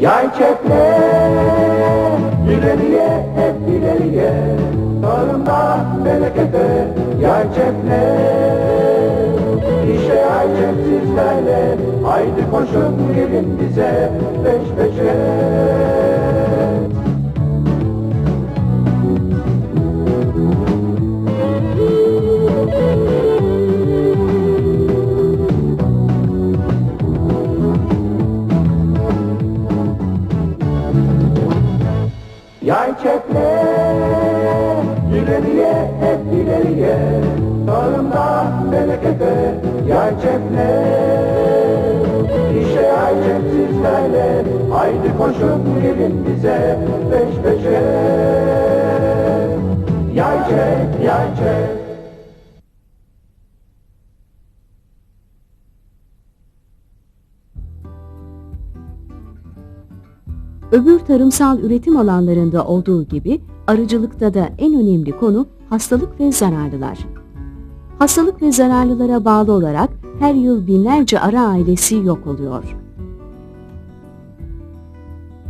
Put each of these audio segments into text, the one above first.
Yay çekle, ileriye hep ileriye. Tarımda berekete, yay çekle İşe yay çek sizlerle, haydi koşun gelin bize Peş peşe Çekle, ileriye hep ileriye. Tarımda berekete, yay çekle İşe yay sizlerle, haydi koşun gelin bize Peş peşe. Yay çek, yay çek Öbür tarımsal üretim alanlarında olduğu gibi arıcılıkta da en önemli konu hastalık ve zararlılar. Hastalık ve zararlılara bağlı olarak her yıl binlerce arı ailesi yok oluyor.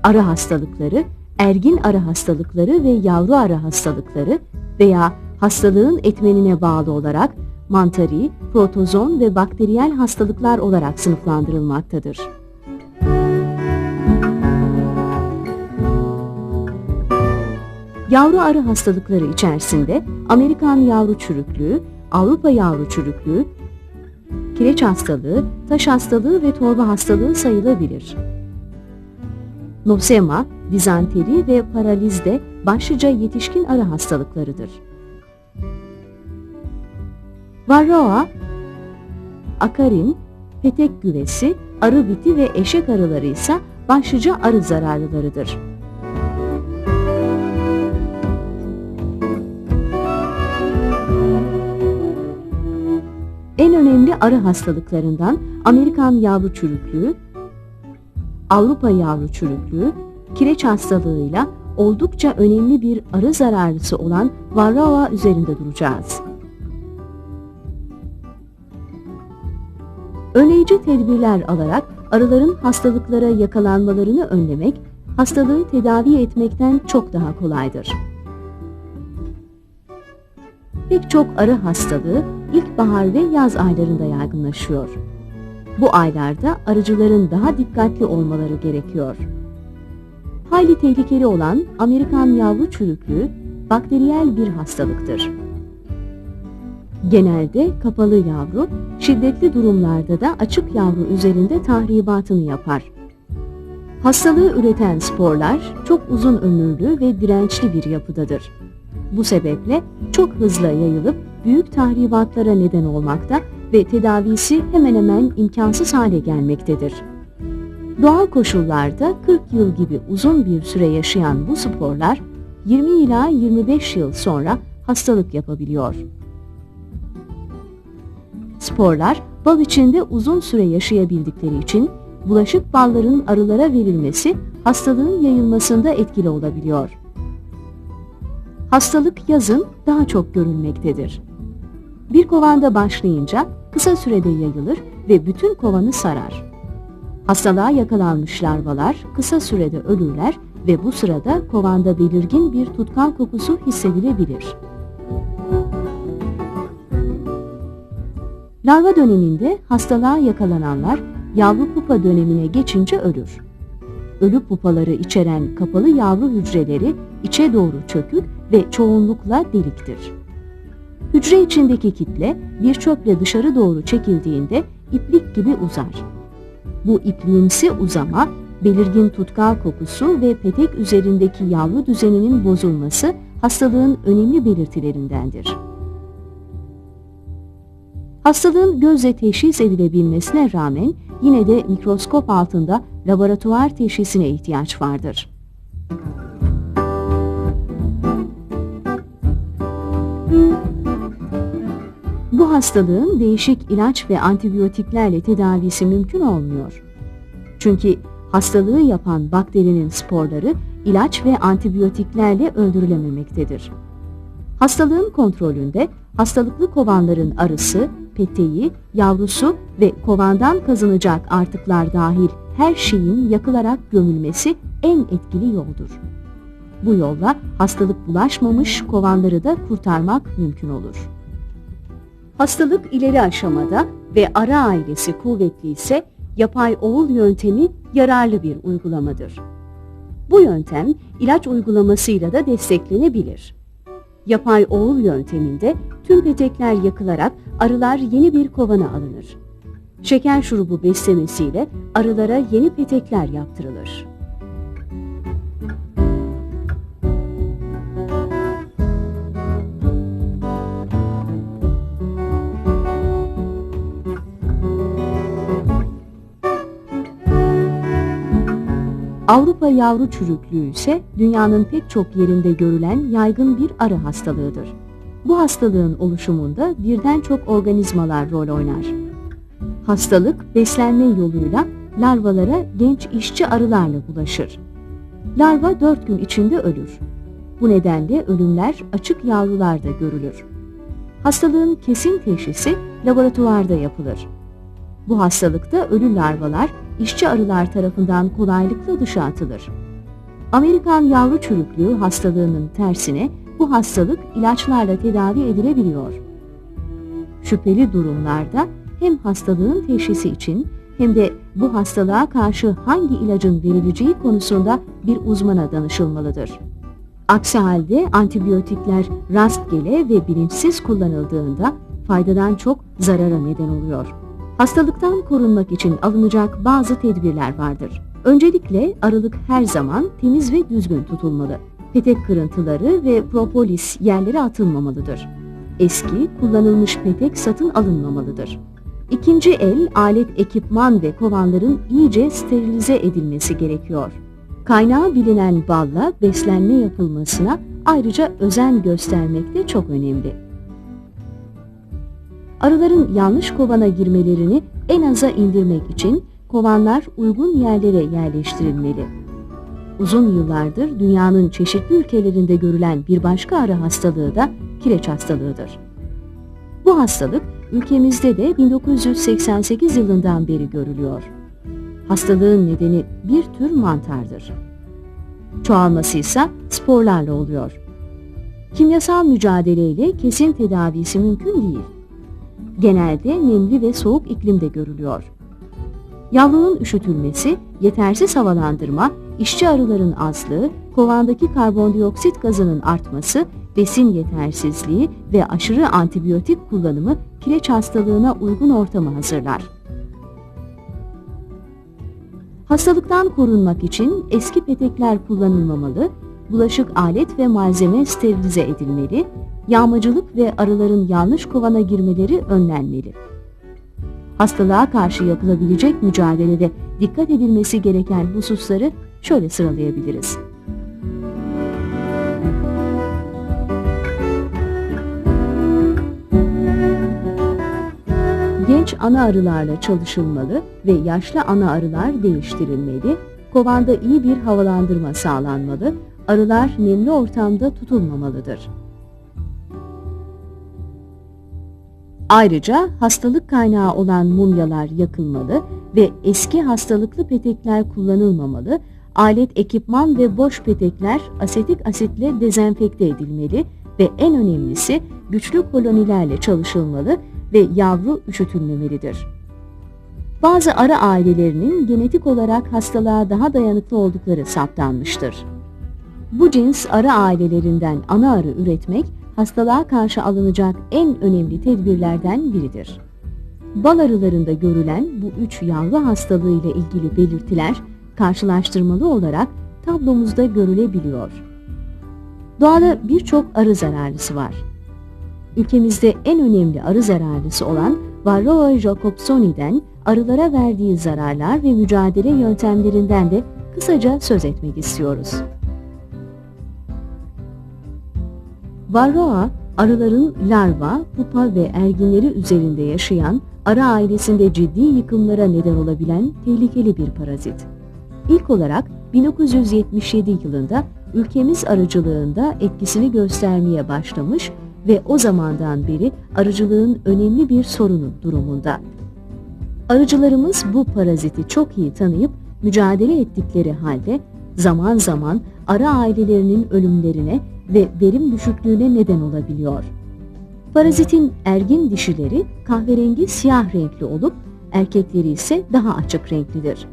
Arı hastalıkları, ergin arı hastalıkları ve yavru arı hastalıkları veya hastalığın etmenine bağlı olarak mantari, protozon ve bakteriyel hastalıklar olarak sınıflandırılmaktadır. Yavru arı hastalıkları içerisinde Amerikan yavru çürüklüğü, Avrupa yavru çürüklüğü, kireç hastalığı, taş hastalığı ve torba hastalığı sayılabilir. Nosema, dizanteri ve paraliz de başlıca yetişkin arı hastalıklarıdır. Varroa, akarin, petek güvesi, arı biti ve eşek arıları ise başlıca arı zararlılarıdır. Önemli arı hastalıklarından Amerikan yavru çürüklüğü, Avrupa yavru çürüklüğü, kireç hastalığıyla oldukça önemli bir arı zararlısı olan Varroa üzerinde duracağız. Önleyici tedbirler alarak arıların hastalıklara yakalanmalarını önlemek, hastalığı tedavi etmekten çok daha kolaydır. Pek çok arı hastalığı ilkbahar ve yaz aylarında yaygınlaşıyor. Bu aylarda arıcıların daha dikkatli olmaları gerekiyor. Hayli tehlikeli olan Amerikan yavru çürüklüğü bakteriyel bir hastalıktır. Genelde kapalı yavru, şiddetli durumlarda da açık yavru üzerinde tahribatını yapar. Hastalığı üreten sporlar çok uzun ömürlü ve dirençli bir yapıdadır. Bu sebeple çok hızlı yayılıp büyük tahribatlara neden olmakta ve tedavisi hemen hemen imkansız hale gelmektedir. Doğal koşullarda 40 yıl gibi uzun bir süre yaşayan bu sporlar 20 ila 25 yıl sonra hastalık yapabiliyor. Sporlar bal içinde uzun süre yaşayabildikleri için bulaşık balların arılara verilmesi hastalığın yayılmasında etkili olabiliyor. Hastalık yazın daha çok görülmektedir. Bir kovanda başlayınca kısa sürede yayılır ve bütün kovanı sarar. Hastalığa yakalanmış larvalar kısa sürede ölürler ve bu sırada kovanda belirgin bir tutkal kokusu hissedilebilir. Larva döneminde hastalığa yakalananlar yavru pupa dönemine geçince ölür. Ölü pupaları içeren kapalı yavru hücreleri içe doğru çökük ve çoğunlukla deliktir. Hücre içindeki kitle bir çöple dışarı doğru çekildiğinde iplik gibi uzar. Bu ipliğimsi uzama, belirgin tutkal kokusu ve petek üzerindeki yavru düzeninin bozulması hastalığın önemli belirtilerindendir. Hastalığın gözle teşhis edilebilmesine rağmen yine de mikroskop altında laboratuvar teşhisine ihtiyaç vardır. Bu hastalığın değişik ilaç ve antibiyotiklerle tedavisi mümkün olmuyor. Çünkü hastalığı yapan bakterinin sporları ilaç ve antibiyotiklerle öldürülememektedir. Hastalığın kontrolünde hastalıklı kovanların arısı, peteği, yavrusu ve kovandan kazanacak artıklar dahil her şeyin yakılarak gömülmesi en etkili yoldur. Bu yolla hastalık bulaşmamış kovanları da kurtarmak mümkün olur. Hastalık ileri aşamada ve ara ailesi kuvvetli ise yapay oğul yöntemi yararlı bir uygulamadır. Bu yöntem ilaç uygulamasıyla da desteklenebilir. Yapay oğul yönteminde tüm petekler yakılarak arılar yeni bir kovana alınır. Şeker şurubu beslemesiyle arılara yeni petekler yaptırılır. Avrupa yavru çürüklüğü ise dünyanın pek çok yerinde görülen yaygın bir arı hastalığıdır. Bu hastalığın oluşumunda birden çok organizmalar rol oynar. Hastalık beslenme yoluyla larvalara genç işçi arılarla bulaşır. Larva 4 gün içinde ölür. Bu nedenle ölümler açık yavrularda görülür. Hastalığın kesin teşhisi laboratuvarda yapılır. Bu hastalıkta ölü larvalar işçi arılar tarafından kolaylıkla dışa atılır. Amerikan yavru çürüklüğü hastalığının tersine bu hastalık ilaçlarla tedavi edilebiliyor. Şüpheli durumlarda hem hastalığın teşhisi için hem de bu hastalığa karşı hangi ilacın verileceği konusunda bir uzmana danışılmalıdır. Aksi halde antibiyotikler rastgele ve bilinçsiz kullanıldığında faydadan çok zarara neden oluyor. Hastalıktan korunmak için alınacak bazı tedbirler vardır. Öncelikle arılık her zaman temiz ve düzgün tutulmalı. Petek kırıntıları ve propolis yerlere atılmamalıdır. Eski, kullanılmış petek satın alınmamalıdır. İkinci el alet, ekipman ve kovanların iyice sterilize edilmesi gerekiyor. Kaynağı bilinen balla beslenme yapılmasına ayrıca özen göstermek de çok önemli. Arıların yanlış kovana girmelerini en aza indirmek için kovanlar uygun yerlere yerleştirilmeli. Uzun yıllardır dünyanın çeşitli ülkelerinde görülen bir başka arı hastalığı da kireç hastalığıdır. Bu hastalık ülkemizde de 1988 yılından beri görülüyor. Hastalığın nedeni bir tür mantardır. Çoğalması ise sporlarla oluyor. Kimyasal mücadeleyle kesin tedavisi mümkün değil. Genelde nemli ve soğuk iklimde görülüyor. Yavrunun üşütülmesi, yetersiz havalandırma, işçi arıların azlığı, kovandaki karbondioksit gazının artması, besin yetersizliği ve aşırı antibiyotik kullanımı kireç hastalığına uygun ortamı hazırlar. Hastalıktan korunmak için eski petekler kullanılmamalı, bulaşık alet ve malzeme sterilize edilmeli, yağmacılık ve arıların yanlış kovana girmeleri önlenmeli. Hastalığa karşı yapılabilecek mücadelede dikkat edilmesi gereken hususları şöyle sıralayabiliriz. Genç ana arılarla çalışılmalı ve yaşlı ana arılar değiştirilmeli, kovanda iyi bir havalandırma sağlanmalı, arılar nemli ortamda tutulmamalıdır. Ayrıca hastalık kaynağı olan mumyalar yakılmalı ve eski hastalıklı petekler kullanılmamalı, alet, ekipman ve boş petekler asetik asitle dezenfekte edilmeli ve en önemlisi güçlü kolonilerle çalışılmalı ve yavru üşütülmemelidir. Bazı arı ailelerinin genetik olarak hastalığa daha dayanıklı oldukları saptanmıştır. Bu cins arı ailelerinden ana arı üretmek hastalığa karşı alınacak en önemli tedbirlerden biridir. Bal arılarında görülen bu üç yavru hastalığı ile ilgili belirtiler karşılaştırmalı olarak tablomuzda görülebiliyor. Doğada birçok arı zararlısı var. Ülkemizde en önemli arı zararlısı olan Varroa jacobsoni'den arılara verdiği zararlar ve mücadele yöntemlerinden de kısaca söz etmek istiyoruz. Varroa, arıların larva, pupa ve erginleri üzerinde yaşayan, arı ailesinde ciddi yıkımlara neden olabilen tehlikeli bir parazit. İlk olarak 1977 yılında ülkemiz arıcılığında etkisini göstermeye başlamış ve o zamandan beri arıcılığın önemli bir sorunu durumunda. Arıcılarımız bu paraziti çok iyi tanıyıp mücadele ettikleri halde zaman zaman ara ailelerinin ölümlerine ve verim düşüklüğüne neden olabiliyor. Parazitin ergin dişileri kahverengi siyah renkli olup erkekleri ise daha açık renklidir.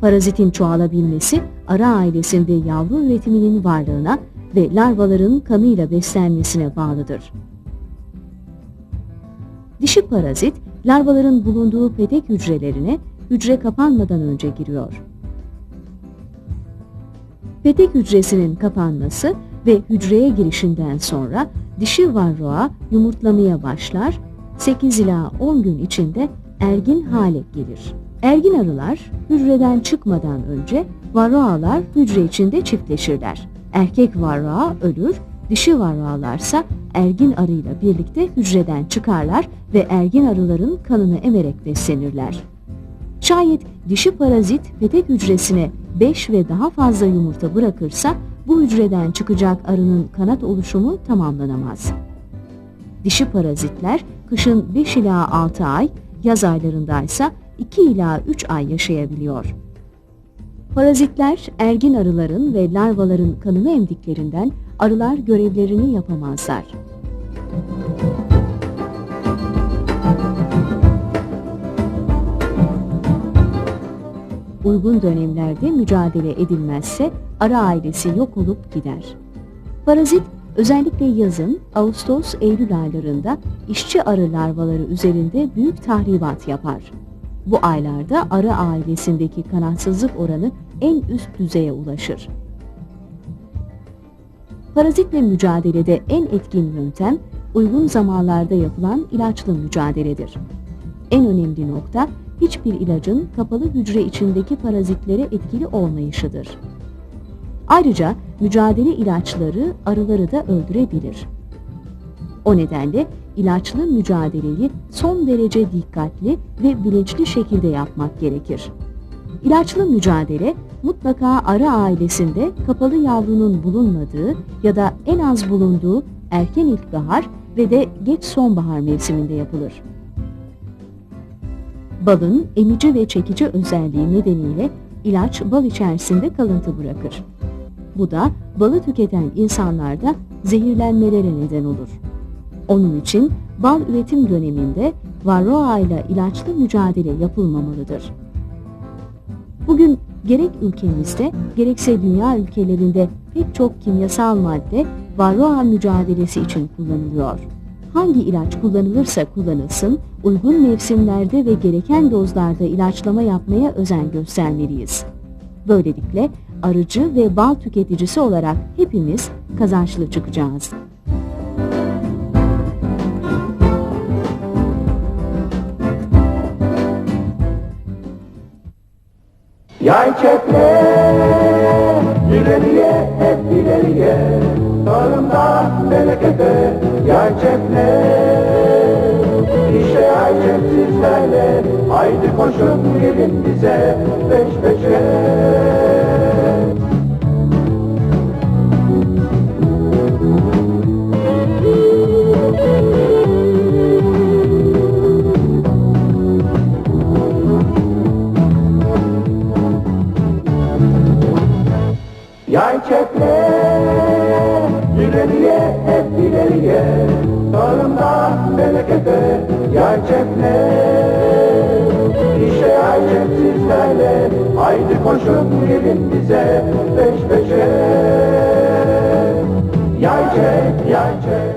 Parazitin çoğalabilmesi ara ailesinde yavru üretiminin varlığına ve larvaların kanıyla beslenmesine bağlıdır. Dişi parazit, larvaların bulunduğu petek hücrelerine hücre kapanmadan önce giriyor. Petek hücresinin kapanması ve hücreye girişinden sonra dişi varroa yumurtlamaya başlar, 8 ila 10 gün içinde ergin hale gelir. Ergin arılar hücreden çıkmadan önce varroalar hücre içinde çiftleşirler. Erkek varroa ölür, dişi varroalarsa ergin arıyla birlikte hücreden çıkarlar ve ergin arıların kanını emerek beslenirler. Şayet dişi parazit petek hücresine 5 ve daha fazla yumurta bırakırsa bu hücreden çıkacak arının kanat oluşumu tamamlanamaz. Dişi parazitler kışın 5 ila 6 ay, yaz aylarındaysa 2 ila 3 ay yaşayabiliyor. Parazitler ergin arıların ve larvaların kanını emdiklerinden arılar görevlerini yapamazlar. Uygun dönemlerde mücadele edilmezse arı ailesi yok olup gider. Parazit özellikle yazın Ağustos-Eylül aylarında işçi arı larvaları üzerinde büyük tahribat yapar. Bu aylarda arı ailesindeki kanatsızlık oranı en üst düzeye ulaşır. Parazitle mücadelede en etkin yöntem uygun zamanlarda yapılan ilaçlı mücadeledir. En önemli nokta hiçbir ilacın kapalı hücre içindeki parazitlere etkili olmayışıdır. Ayrıca mücadele ilaçları arıları da öldürebilir. O nedenle ilaçlı mücadeleyi son derece dikkatli ve bilinçli şekilde yapmak gerekir. İlaçlı mücadele mutlaka arı ailesinde kapalı yavrunun bulunmadığı ya da en az bulunduğu erken ilkbahar ve de geç sonbahar mevsiminde yapılır. Balın emici ve çekici özelliği nedeniyle ilaç bal içerisinde kalıntı bırakır. Bu da balı tüketen insanlarda zehirlenmelere neden olur. Onun için bal üretim döneminde varroa ile ilaçlı mücadele yapılmamalıdır. Bugün gerek ülkemizde gerekse dünya ülkelerinde pek çok kimyasal madde varroa mücadelesi için kullanılıyor. Hangi ilaç kullanılırsa kullanılsın, uygun mevsimlerde ve gereken dozlarda ilaçlama yapmaya özen göstermeliyiz. Böylelikle arıcı ve bal tüketicisi olarak hepimiz kazançlı çıkacağız. Yay çekle ileriye hep ileriye. Tarımda berekete yay çekle İşe yay çek sizlerle Haydi koşun gelin bize peş peşe Yay çekle ileriye hep ileriye? Tarımda berekete yay çekle İşe yay çek sizlerle Haydi koşun gelin bize peş peşe. Yay çek yay çek